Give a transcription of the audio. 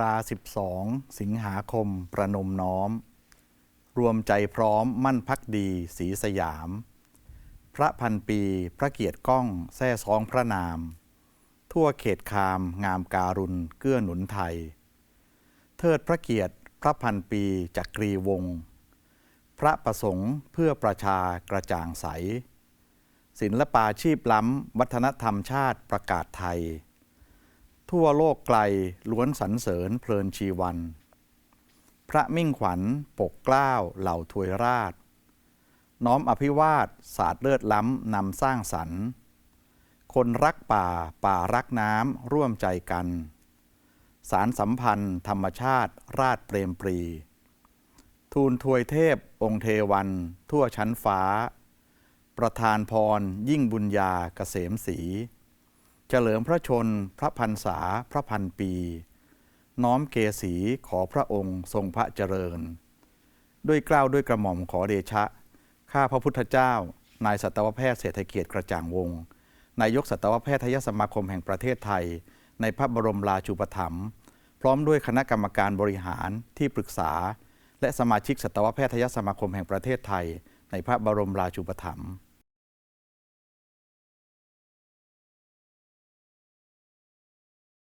รา12สิงหาคมประนมน้อม รวมใจพร้อมมั่นพักดีศรีสยาม พระพันปีพระเกียรติก้องแท่ซองพระนาม ทั่วเขตคามงามการุณเกื้อหนุนไทย เทิดพระเกียรติพระพันปีจักรีวงศ์พระประสงค์เพื่อประชากระจ่างใสศิลปาชีพล้ำ วัฒนธรรมชาติประกาศไทย ทั่วโลกไกลล้วนสรรเสริญเพลินชีวัน พระมิ่งขวัญปกเกล้าเหล่าทวยราช น้อมอภิวาทศาสตร์เลิศล้ำนำสร้างสรรค์คนรักป่าป่ารักน้ำร่วมใจกัน สารสัมพันธ์ ธรรมชาติราชเปรมปรี ทูลทวยเทพองค์เทวัน ทั่วชั้นฟ้า ประธานพรยิ่งบุญญาเกษมศรี เฉลิมพระชน พระพันษา พระพันปี น้อมเกษีขอพระองค์ทรงพระเจริญ ด้วยกล้าวด้วยกระหม่อมขอเดชะ ข้าพระพุทธเจ้า นายสัตวแพทย์เศรษฐเกียรติกระจ่างวง นายกสัตวแพทยสมาคมแห่งประเทศไทย ในพระบรมราชูปถัมภ์พร้อมด้วยคณะกรรมการบริหารที่ปรึกษา และสมาชิกสัตวแพทยสมาคมแห่งประเทศไทย ในพระบรมราชูปถัมภ์